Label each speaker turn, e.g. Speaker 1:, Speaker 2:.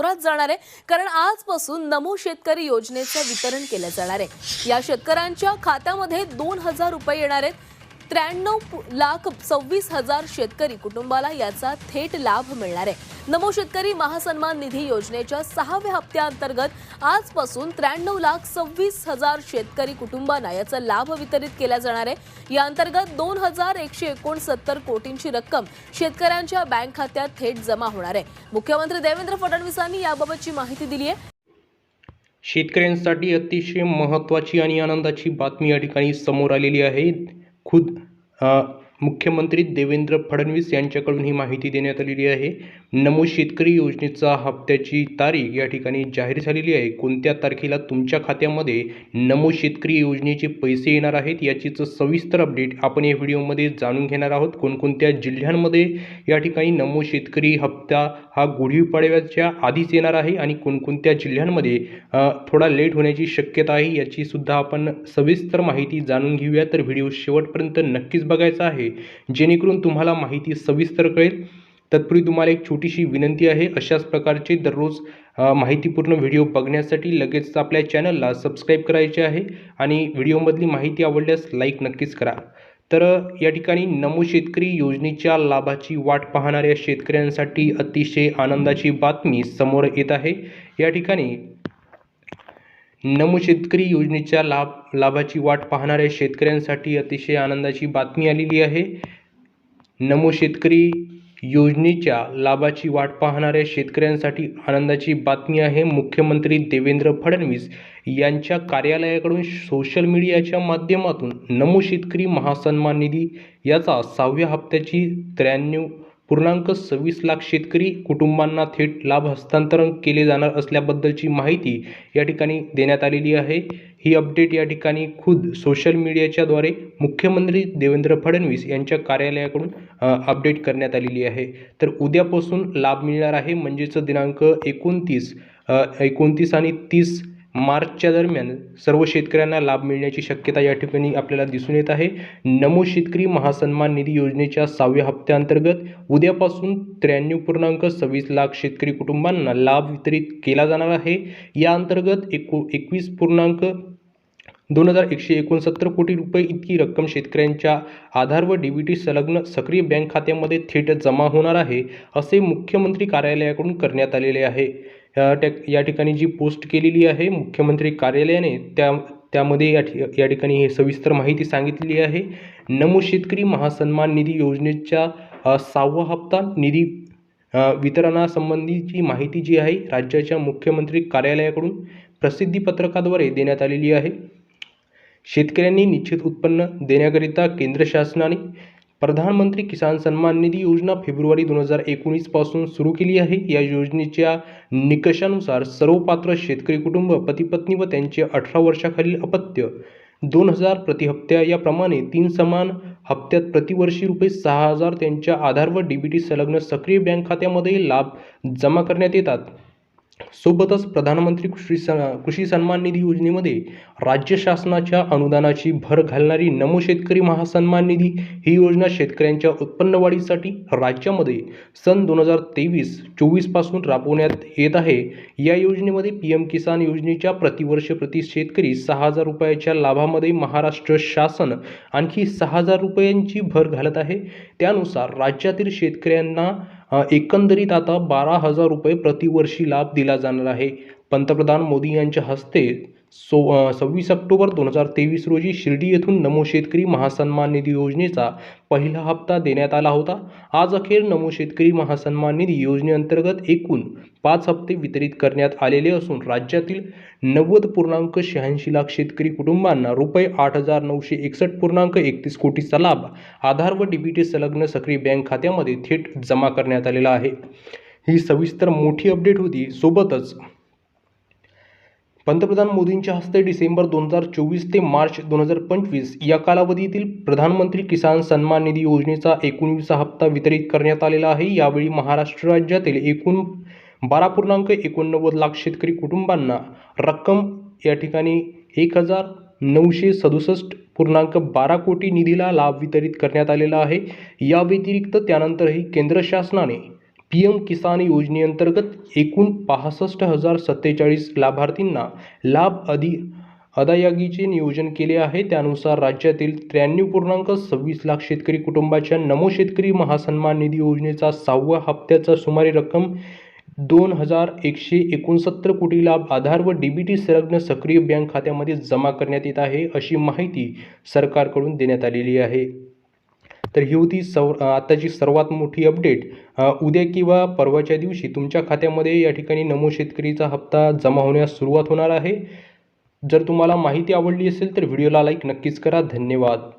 Speaker 1: जोरात जाणार आहे. कारण आजपासून नमो शेतकरी योजनेचं वितरण केलं जाणार आहे. या शेतकऱ्यांच्या खात्यामध्ये दोन हजार रुपये येणार आहेत. त्र्याण्णव लाख सव्वीस हजार शेतकरी कुटुंबाला याचा थेट लाभ मिळणार आहे. नमो शेतकरी महासन्मान निधी योजनेच्या सहाव्या हप्त्याअंतर्गत आजपासून त्र्याण्णव लाख सव्वीस हजार शेतकरी कुटुंबांना याचा लाभ वितरित केला जाणार आहे. या अंतर्गत दोन हजार एकशे एकोणसत्तर कोटींची रक्कम शेतकऱ्यांच्या बँक खात्यात थेट जमा होणार आहे. मुख्यमंत्री देवेंद्र फडणवीसांनी याबाबतची माहिती दिली आहे.
Speaker 2: शेतकऱ्यांसाठी अतिशय महत्त्वाची आणि आनंदाची बातमी या ठिकाणी समोर आलेली आहे. खुद अ, मुख्यमंत्री देवेंद्र फडणवीस यांच्याकडून ही माहिती देण्यात आलेली आहे. नमो शेतकरी योजनेचा हप्त्याची तारीख या ठिकाणी जाहीर झालेली आहे. कोणत्या तारखेला तुमच्या खात्यामध्ये नमो शेतकरी योजनेचे पैसे येणार आहेत याचीच सविस्तर अपडेट आपण या व्हिडिओमध्ये जाणून घेणार आहोत. कोणकोणत्या जिल्ह्यांमध्ये या ठिकाणी नमो शेतकरी हप्ता हा गुढीपाडव्याच्या आधीच येणार आहे आणि कोणकोणत्या जिल्ह्यांमध्ये थोडा लेट होण्याची शक्यता आहे याची सुद्धा आपण सविस्तर माहिती जाणून घेऊया. तर व्हिडिओ शेवटपर्यंत नक्कीच बघायचा आहे. जेणेकरून तुम्हाला माहिती सविस्तर कळेल. तत्पूर्वी तुम्हाला एक छोटीशी विनंती आहे. अशाच प्रकारचे दररोज माहितीपूर्ण व्हिडिओ बघण्यासाठी लगेच आपल्या चॅनलला सबस्क्राईब करायचे आहे आणि व्हिडिओमधली माहिती आवडल्यास लाईक नक्कीच करा. तर या ठिकाणी नमो शेतकरी योजनेच्या लाभाची वाट पाहणाऱ्या शेतकऱ्यांसाठी अतिशय आनंदाची बातमी समोर येत आहे. या ठिकाणी नमो शेतकरी योजनेच्या लाभ लाभाची वाट पाहणाऱ्या शेतकऱ्यांसाठी अतिशय आनंदाची बातमी आलेली आहे. नमो शेतकरी योजनेच्या लाभाची वाट पाहणाऱ्या शेतकऱ्यांसाठी आनंदाची बातमी आहे. मुख्यमंत्री देवेंद्र फडणवीस यांच्या कार्यालयाकडून सोशल मीडियाच्या माध्यमातून नमो शेतकरी महासन्मान निधी याचा सहाव्या हप्त्याची त्र्याण्णव पूर्णांक सव्वीस लाख शेतकरी कुटुंबांना थेट लाभ हस्तांतरण केले जाणार असल्याबद्दलची माहिती या ठिकाणी देण्यात आलेली आहे. ही अपडेट या ठिकाणी खुद सोशल मीडियाच्याद्वारे मुख्यमंत्री देवेंद्र फडणवीस यांच्या कार्यालयाकडून अपडेट करण्यात आलेली आहे. तर उद्यापासून लाभ मिळणार आहे म्हणजेच दिनांक एकोणतीस एकोणतीस आणि तीस मार्चच्या दरम्यान सर्व शेतकऱ्यांना लाभ मिळण्याची शक्यता या ठिकाणी आपल्याला दिसून येत आहे. नमो शेतकरी महासन्मान निधी योजनेच्या सहाव्या हप्त्याअंतर्गत उद्यापासून त्र्याण्णव पूर्णांक सव्वीस लाख शेतकरी कुटुंबांना लाभ वितरित केला जाणार आहे. या अंतर्गत एको एकवीस पूर्णांक दोन हजार एकशे एकोणसत्तर कोटी रुपये इतकी रक्कम शेतकऱ्यांच्या आधार व डी टी संलग्न सक्रिय बँक खात्यामध्ये थेट जमा होणार आहे असे मुख्यमंत्री कार्यालयाकडून करण्यात आलेले आहे. या टॅक या ठिकाणी जी पोस्ट केलेली आहे मुख्यमंत्री कार्यालयाने त्या त्यामध्ये या ठि या ठिकाणी हे सविस्तर माहिती सांगितलेली आहे. नमो शेतकरी महासन्मान निधी योजनेच्या सहावा हप्ता निधी वितरणासंबंधीची माहिती जी आहे राज्याच्या मुख्यमंत्री कार्यालयाकडून प्रसिद्धीपत्रकाद्वारे देण्यात आलेली आहे. शेतकऱ्यांनी निश्चित उत्पन्न देण्याकरिता केंद्र शासनाने प्रधानमंत्री किसान सन्मान निधी योजना फेब्रुवारी दोन हजार एकोणीसपासून सुरू केली आहे. या योजनेच्या निकषानुसार सर्व पात्र शेतकरी कुटुंब पतीपत्नी व त्यांचे अठरा वर्षाखालील अपत्य दोन हजार प्रति हप्त्या याप्रमाणे तीन समान हप्त्यात प्रतिवर्षी रुपये सहा हजार त्यांच्या आधार व डी बी टी संलग्न सक्रिय बँक खात्यामध्ये लाभ जमा करण्यात येतात. सोबतच प्रधानमंत्री कृषी स कृषी सन्मान निधी योजनेमध्ये राज्य शासनाच्या अनुदानाची भर घालणारी नमो शेतकरी महासन्मान निधी ही योजना शेतकऱ्यांच्या उत्पन्न वाढीसाठी राज्यामध्ये सन दोन हजार तेवीस चोवीसपासून राबवण्यात येत आहे. या योजनेमध्ये पी एम किसान योजनेच्या प्रतिवर्ष प्रति शेतकरी सहा हजार रुपयाच्या लाभामध्ये महाराष्ट्र शासन आणखी सहा हजार रुपयांची भर घालत आहे. त्यानुसार राज्यातील शेतकऱ्यांना एकंदरीत आता बारा हजार रुपये प्रतिवर्षी लाभ दिला जाणार आहे. पंतप्रधान मोदी यांच्या हस्ते सो सव्वीस ऑक्टोबर दोन हजार तेवीस रोजी शिर्डी येथून नमो शेतकरी महासन्मान निधी योजनेचा पहिला हप्ता देण्यात आला होता. आज अखेर नमो शेतकरी महासन्मान निधी योजनेअंतर्गत एकूण पाच हप्ते वितरित करण्यात आलेले असून राज्यातील नव्वद पूर्णांक शहाऐंशी लाख शेतकरी कुटुंबांना रुपये आठ हजार नऊशे एकसष्ट पूर्णांक एकतीस कोटीचा लाभ आधार व डी बी टी संलग्न सक्रिय बँक खात्यामध्ये थेट जमा करण्यात आलेला आहे. ही सविस्तर मोठी अपडेट होती. सोबतच पंतप्रधान मोदींच्या हस्ते डिसेंबर दोन हजार चोवीस ते मार्च दोन हजार पंचवीस या कालावधीतील प्रधानमंत्री किसान सन्मान निधी योजनेचा एकोणवीसा हप्ता वितरित करण्यात आलेला आहे. यावेळी महाराष्ट्र राज्यातील एकूण बारा पूर्णांक एकोणनव्वद लाख शेतकरी कुटुंबांना रक्कम या ठिकाणी एक हजार नऊशे सदुसष्ट पूर्णांक बारा कोटी निधीला लाभ वितरित करण्यात आलेला आहे. या व्यतिरिक्त त्यानंतरही केंद्र शासनाने पी एम किसान योजनेअंतर्गत एकूण पासष्ट हजार सत्तेचाळीस लाभार्थींना लाभ अधी अदायगीचे नियोजन केले आहे. त्यानुसार राज्यातील त्र्याण्णव पूर्णांक सव्वीस लाख शेतकरी कुटुंबाच्या नमो शेतकरी महासन्मान निधी योजनेचा सहाव्या हप्त्याचा सुमारे रक्कम दोन हजार एकशे एकोणसत्तर कोटी लाभ आधार व डी बी टी संलग्न सक्रिय बँक खात्यामध्ये जमा करण्यात येत आहे अशी माहिती सरकारकडून देण्यात आलेली आहे. तर ही होती सव आत्ताची सर्वात मोठी अपडेट उद्या किंवा परवाच्या दिवशी तुमच्या खात्यामध्ये या ठिकाणी नमो शेतकरीचा हप्ता जमा होण्यास सुरुवात होणार आहे. जर तुम्हाला माहिती आवडली असेल तर व्हिडिओला लाईक नक्कीच करा. धन्यवाद.